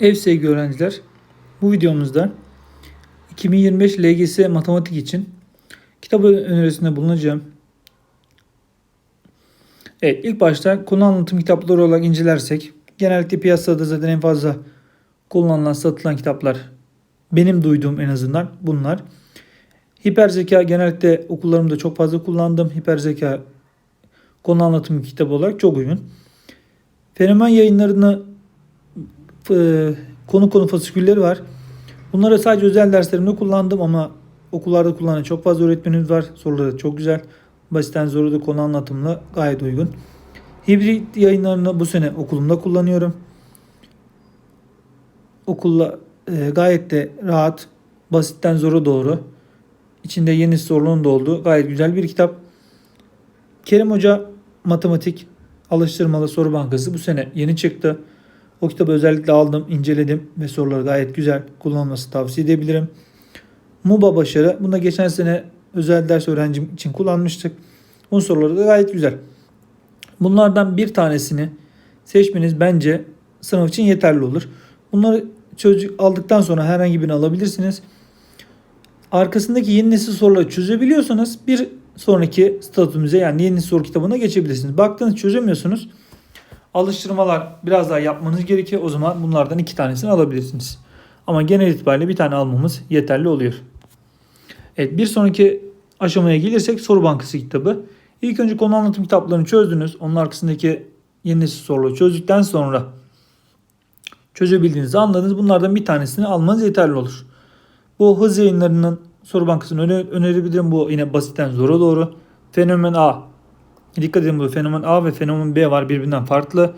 Ev sevgi öğrenciler, bu videomuzda 2025 LGS matematik için kitabı önerisinde bulunacağım. Evet, ilk başta konu anlatım kitapları olarak incelersek, genellikle piyasada zaten en fazla kullanılan, satılan kitaplar benim duyduğum en azından bunlar. Hiper zeka genellikle okullarımda çok fazla kullandım. Hiper zeka konu anlatım kitabı olarak çok uygun. Fenomen yayınlarını konu konu fasikülleri var. Bunları sadece özel derslerimde kullandım ama okullarda kullanan çok fazla öğretmenimiz var. Soruları çok güzel. Basitten zoru da konu anlatımla gayet uygun. Hibrit yayınlarını bu sene okulumda kullanıyorum. Okulla e, gayet de rahat, basitten zora doğru. İçinde yeni sorunun da olduğu gayet güzel bir kitap. Kerim Hoca Matematik Alıştırmalı Soru Bankası bu sene yeni çıktı. O kitabı özellikle aldım, inceledim ve soruları gayet güzel. Kullanılması tavsiye edebilirim. MUBA Başarı. Bunu da geçen sene özel ders öğrencim için kullanmıştık. Bunun soruları da gayet güzel. Bunlardan bir tanesini seçmeniz bence sınav için yeterli olur. Bunları çocuk aldıktan sonra herhangi birini alabilirsiniz. Arkasındaki yeni nesil soruları çözebiliyorsanız bir sonraki statümüze yani yeni soru kitabına geçebilirsiniz. Baktınız çözemiyorsunuz. Alıştırmalar biraz daha yapmanız gerekiyor. O zaman bunlardan iki tanesini alabilirsiniz. Ama genel itibariyle bir tane almamız yeterli oluyor. Evet bir sonraki aşamaya gelirsek soru bankası kitabı. İlk önce konu anlatım kitaplarını çözdünüz. Onun arkasındaki yeni nesil soruları çözdükten sonra çözebildiğinizi anladınız. Bunlardan bir tanesini almanız yeterli olur. Bu hız yayınlarının soru bankasını öne önerebilirim. Bu yine basitten zora doğru. Fenomen A. Dikkat edin bu fenomen A ve fenomen B var birbirinden farklı.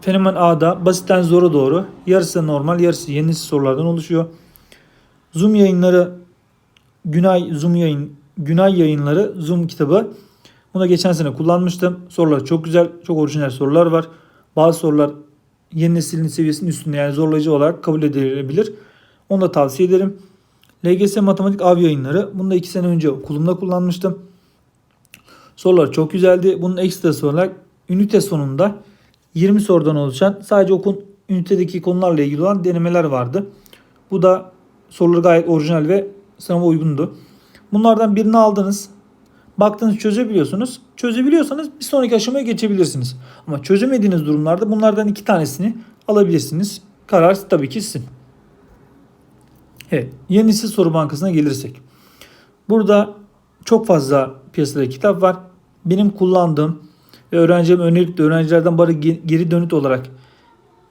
Fenomen A'da basitten zora doğru. Yarısı normal, yarısı yeni sorulardan oluşuyor. Zoom yayınları Günay Zoom yayın Günay yayınları Zoom kitabı. Bunu geçen sene kullanmıştım. Sorular çok güzel, çok orijinal sorular var. Bazı sorular yeni neslin seviyesinin üstünde yani zorlayıcı olarak kabul edilebilir. Onu da tavsiye ederim. LGS Matematik Av yayınları. Bunu da 2 sene önce okulumda kullanmıştım. Sorular çok güzeldi. Bunun ekstrası olarak ünite sonunda 20 sorudan oluşan sadece okun ünitedeki konularla ilgili olan denemeler vardı. Bu da soruları gayet orijinal ve sınava uygundu. Bunlardan birini aldınız. Baktınız çözebiliyorsunuz. Çözebiliyorsanız bir sonraki aşamaya geçebilirsiniz. Ama çözemediğiniz durumlarda bunlardan iki tanesini alabilirsiniz. Karar tabii ki sizin. Evet, yeni nesil soru bankasına gelirsek. Burada çok fazla piyasada kitap var. Benim kullandığım ve öğrencim önerip de öğrencilerden bari geri dönüt olarak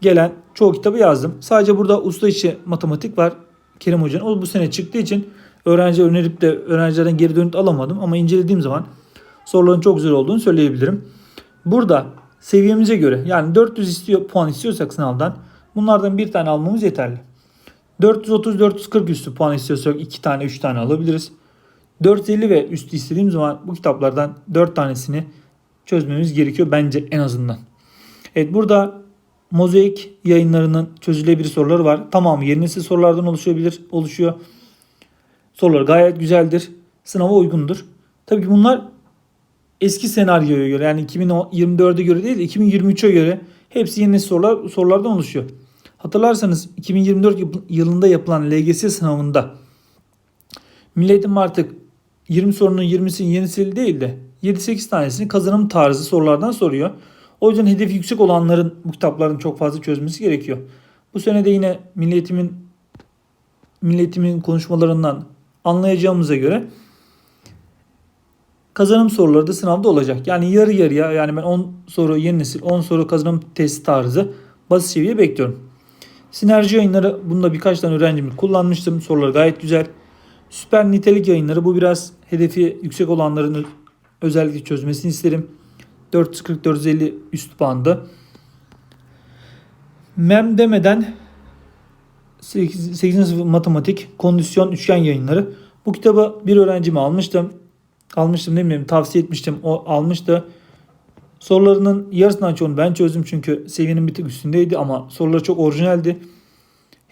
gelen çoğu kitabı yazdım. Sadece burada usta içi matematik var. Kerim Hoca'nın. O bu sene çıktığı için öğrenci önerip de öğrencilerden geri dönüt alamadım. Ama incelediğim zaman soruların çok güzel olduğunu söyleyebilirim. Burada seviyemize göre yani 400 istiyor, puan istiyorsak sınavdan bunlardan bir tane almamız yeterli. 430-440 üstü puan istiyorsak 2 tane 3 tane alabiliriz. 450 ve üstü istediğim zaman bu kitaplardan 4 tanesini çözmemiz gerekiyor bence en azından. Evet burada mozaik yayınlarının çözülebilir soruları var. Tamamı yeni nesil sorulardan oluşabilir, oluşuyor. Sorular gayet güzeldir. Sınava uygundur. Tabii ki bunlar eski senaryoya göre yani 2024'e göre değil 2023'e göre hepsi yeni sorular, sorulardan oluşuyor. Hatırlarsanız 2024 yılında yapılan LGS sınavında milletim artık 20 sorunun 20'sinin yenisi değil de 7-8 tanesini kazanım tarzı sorulardan soruyor. O yüzden hedefi yüksek olanların bu kitapların çok fazla çözmesi gerekiyor. Bu sene de yine milletimin milletimin konuşmalarından anlayacağımıza göre kazanım soruları da sınavda olacak. Yani yarı yarıya yani ben 10 soru yeni nesil 10 soru kazanım testi tarzı basit seviye bekliyorum. Sinerji yayınları bunda birkaç tane öğrencimi kullanmıştım. Sorular gayet güzel. Süper nitelik yayınları bu biraz hedefi yüksek olanların özellikle çözmesini isterim. 440-450 üst bandı. MEM demeden 8. sınıf matematik kondisyon üçgen yayınları. Bu kitabı bir öğrencime almıştım. Almıştım demeyeyim tavsiye etmiştim. O almıştı. Sorularının yarısından çoğunu ben çözdüm çünkü seviyenin bir tık üstündeydi ama soruları çok orijinaldi.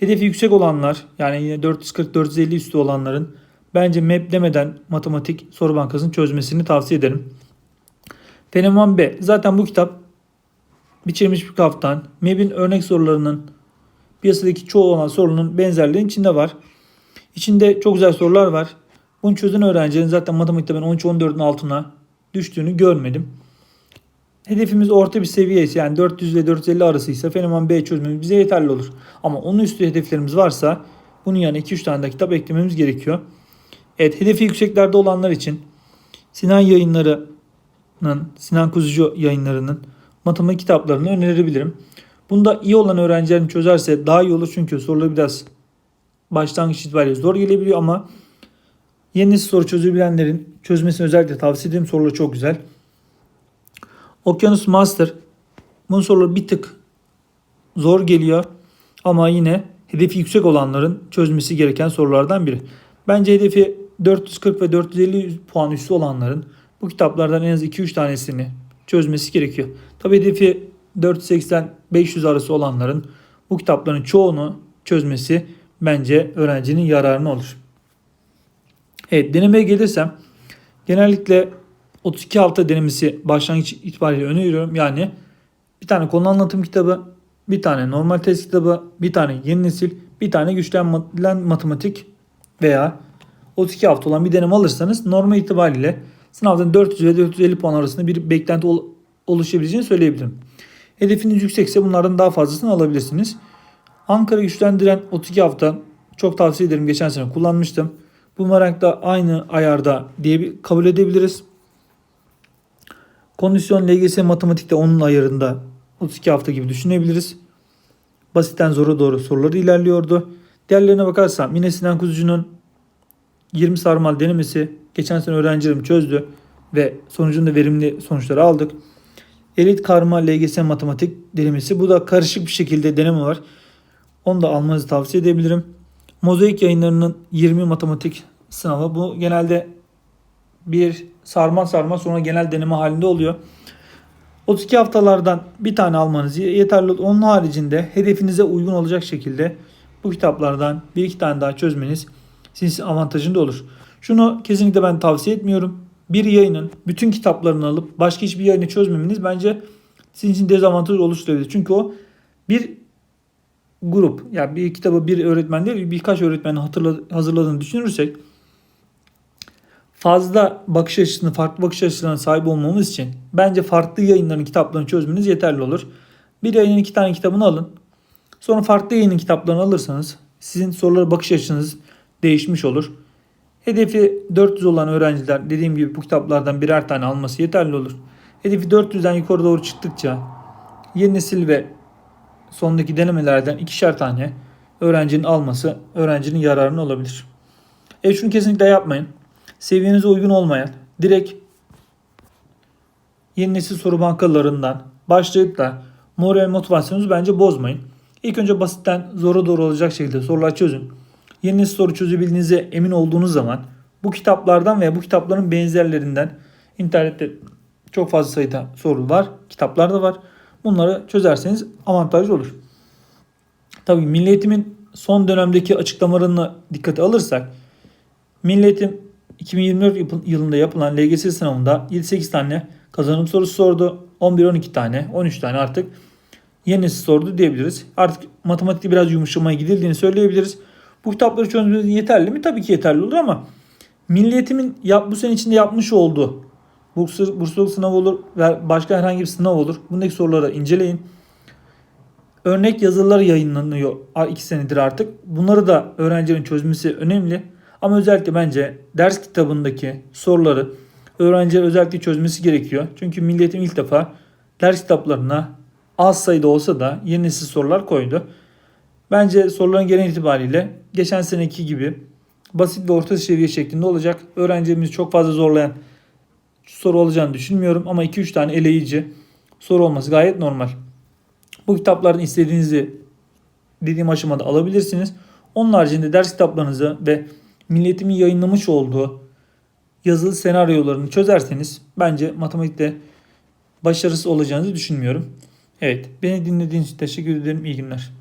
Hedefi yüksek olanlar yani yine 440-450 üstü olanların bence map demeden matematik soru bankasını çözmesini tavsiye ederim. Fenomen B. Zaten bu kitap biçilmiş bir kaftan. MEB'in örnek sorularının piyasadaki çoğu olan sorunun benzerliğinin içinde var. İçinde çok güzel sorular var. Bunu çözen öğrencilerin zaten matematikte ben 13-14'ün altına düştüğünü görmedim. Hedefimiz orta bir seviye yani 400 ile 450 arasıysa fenomen B çözmemiz bize yeterli olur. Ama onun üstü hedeflerimiz varsa bunun yanına 2-3 tane de kitap eklememiz gerekiyor. Evet hedefi yükseklerde olanlar için Sinan yayınlarının, Sinan Kuzucu yayınlarının matematik kitaplarını önerebilirim. Bunda iyi olan öğrencilerin çözerse daha iyi olur çünkü soruları biraz başlangıç itibariyle zor gelebiliyor ama yeni soru çözebilenlerin çözmesini özellikle tavsiye ederim. Soruları çok güzel. Okyanus Master bunun soruları bir tık zor geliyor ama yine hedefi yüksek olanların çözmesi gereken sorulardan biri. Bence hedefi 440 ve 450 puan üstü olanların bu kitaplardan en az 2-3 tanesini çözmesi gerekiyor. Tabi hedefi 480-500 arası olanların bu kitapların çoğunu çözmesi bence öğrencinin yararına olur. Evet denemeye gelirsem genellikle 32 hafta denemesi başlangıç itibariyle öneriyorum. Yani bir tane konu anlatım kitabı, bir tane normal test kitabı, bir tane yeni nesil, bir tane güçlenen matematik veya 32 hafta olan bir deneme alırsanız normal itibariyle sınavdan 400 ve 450 puan arasında bir beklenti ol- oluşabileceğini söyleyebilirim. Hedefiniz yüksekse bunlardan daha fazlasını alabilirsiniz. Ankara güçlendiren 32 hafta çok tavsiye ederim. Geçen sene kullanmıştım. Bumerang da aynı ayarda diye bir kabul edebiliriz. Kondisyon LGS matematikte onun ayarında 32 hafta gibi düşünebiliriz. Basitten zora doğru soruları ilerliyordu. Diğerlerine bakarsam yine Sinan Kuzucu'nun 20 sarmal denemesi geçen sene öğrencilerim çözdü ve sonucunda verimli sonuçları aldık. Elit karma LGS matematik denemesi. Bu da karışık bir şekilde deneme var. Onu da almanızı tavsiye edebilirim. Mozaik yayınlarının 20 matematik sınavı. Bu genelde bir sarma sarma sonra genel deneme halinde oluyor. 32 haftalardan bir tane almanız yeterli. Onun haricinde hedefinize uygun olacak şekilde bu kitaplardan bir iki tane daha çözmeniz sizin avantajında olur. Şunu kesinlikle ben tavsiye etmiyorum. Bir yayının bütün kitaplarını alıp başka hiçbir yayını çözmemeniz bence sizin için dezavantaj oluşturabilir. Çünkü o bir grup yani bir kitabı bir öğretmen değil birkaç öğretmenin hazırladığını düşünürsek fazla bakış açısını, farklı bakış açılarına sahip olmamız için bence farklı yayınların kitaplarını çözmeniz yeterli olur. Bir yayının iki tane kitabını alın. Sonra farklı yayının kitaplarını alırsanız sizin sorulara bakış açınız değişmiş olur. Hedefi 400 olan öğrenciler dediğim gibi bu kitaplardan birer tane alması yeterli olur. Hedefi 400'den yukarı doğru çıktıkça yeni nesil ve sondaki denemelerden ikişer tane öğrencinin alması öğrencinin yararına olabilir. E şunu kesinlikle yapmayın. Seviyenize uygun olmayan direkt yeni nesil soru bankalarından başlayıp da moral motivasyonunuzu bence bozmayın. İlk önce basitten zora doğru olacak şekilde sorular çözün. Yeni nesil soru çözebildiğinize emin olduğunuz zaman bu kitaplardan veya bu kitapların benzerlerinden internette çok fazla sayıda soru var. Kitaplar da var. Bunları çözerseniz avantajlı olur. Tabii Milli Eğitim'in son dönemdeki açıklamalarını dikkate alırsak Milli Eğitim 2024 yapı- yılında yapılan LGS sınavında 7-8 tane kazanım sorusu sordu. 11-12 tane, 13 tane artık yenisi sordu diyebiliriz. Artık matematikte biraz yumuşamaya gidildiğini söyleyebiliriz. Bu kitapları çözmeniz yeterli mi? Tabii ki yeterli olur ama Milli Eğitim'in yap, bu sene içinde yapmış olduğu bursluluk, bursluluk sınavı olur ve başka herhangi bir sınav olur. Bundaki soruları inceleyin. Örnek yazılar yayınlanıyor 2 senedir artık. Bunları da öğrencilerin çözmesi önemli. Ama özellikle bence ders kitabındaki soruları öğrenciler özellikle çözmesi gerekiyor. Çünkü Milli Eğitim ilk defa ders kitaplarına az sayıda olsa da yeni nesil sorular koydu. Bence soruların genel itibariyle geçen seneki gibi basit ve orta seviye şeklinde olacak. Öğrencilerimizi çok fazla zorlayan soru olacağını düşünmüyorum ama 2-3 tane eleyici soru olması gayet normal. Bu kitaplardan istediğinizi dediğim aşamada alabilirsiniz. Onun haricinde ders kitaplarınızı ve milletimin yayınlamış olduğu yazılı senaryolarını çözerseniz bence matematikte başarısız olacağınızı düşünmüyorum. Evet, beni dinlediğiniz için teşekkür ederim. İyi günler.